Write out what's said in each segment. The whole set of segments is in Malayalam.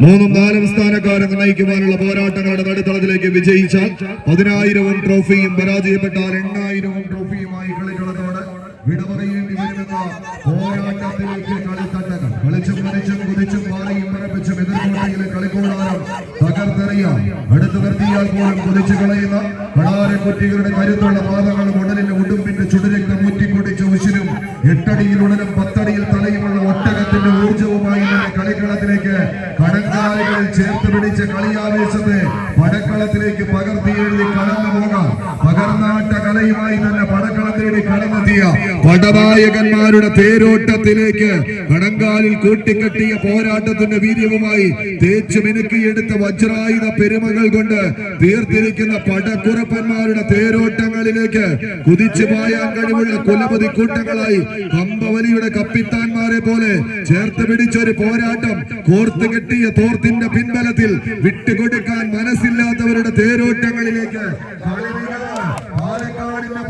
മൂന്നും നാലും സ്ഥാനക്കാരെ നിർണയിക്കുവാനുള്ള പോരാട്ടങ്ങളുടെ നടുത്തളത്തിലേക്ക് വിജയിച്ചാൽ പതിനായിരവും ട്രോഫിയും പരാജയപ്പെട്ടാൽ എണ്ണായിരവും ട്രോഫിയുമായി കളിക്കളത്തോട് വിട പറയേണ്ടി വരുമെന്ന പോരാട്ടത്തിലേക്ക് കളിത്തട്ടകൾ കളിച്ചും കളിച്ചും കുതിച്ചും മാറിയും പറപ്പിച്ചും എതിർകോട്ടയിലെ കളിക്കൂടാരം തകർത്തെറിയാം. അടുത്തു നിർത്തിയാൽ പോലും കുതിച്ചു കളയുന്ന കടാരക്കുറ്റികളുടെ കരുത്തുള്ള പാദങ്ങളും ഉടലിന്റെ ഉടുമ്പിന്റെ ചുടുരക്തം ഊറ്റിക്കൊടിച്ച ഉശിരും. എട്ടടിയിൽ ഉടലും പത്തടിയിൽ ഒട്ടകത്തിന്റെ ഊർജവുമായി തന്നെ കളിക്കളത്തിലേക്ക് കടങ്കാലുകളിൽ ചേർത്ത് പിടിച്ച കളിയാവേശത്തെ പടക്കളത്തിലേക്ക് പകർത്തി എഴുതി കടന്നു പോകാം. പകർന്നാട്ട കലയുമായി തന്നെ പടക്കളത്തിലൂടെ കടന്നെത്തിയ പടനായകന്മാരുടെ തേരോട്ടത്തിലേക്ക് കടങ്കാലിൽ കൂട്ടിക്കെട്ടിയ പോരാട്ടത്തിന്റെ വീര്യവുമായി തേച്ചു മിനുക്കിയെടുത്ത വജ്രായുധ പെരുമകൾ കൊണ്ട് തീർത്തിരിക്കുന്ന പടക്കുറപ്പന്മാരുടെ തേരോട്ടങ്ങളിലേക്ക് കുതിച്ചു പായാൻ കഴിവുള്ള കുലപതി കൂട്ടങ്ങളായി കമ്പവലിയുടെ കപ്പിത്താന്മാരെ പോലെ ചേർത്ത് പിടിച്ചൊരു പോരാട്ടം കോർത്തു കെട്ടിയ തോർത്തിന്റെ പിൻബലത്തിൽ വിട്ടുകൊടുക്കാൻ മനസ്സില്ലാത്തവരുടെ തേരോട്ടങ്ങളിലേക്ക്. പാലക്കാടിന്റെ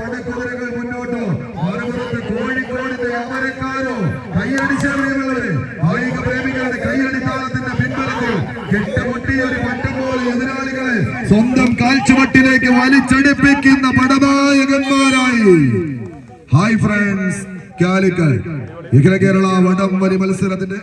അമരക്കാരോ പ്രേമികളുടെ ഒരു സ്വന്തം കാൽച്ചുവട്ടിലേക്ക് വലിച്ചടിപ്പിക്കുന്ന പടനായകന്മാരായി ഹായ് ഫ്രണ്ട്സ് കാലിക്കൽ കേരള വടം വലി മത്സരത്തിന്റെ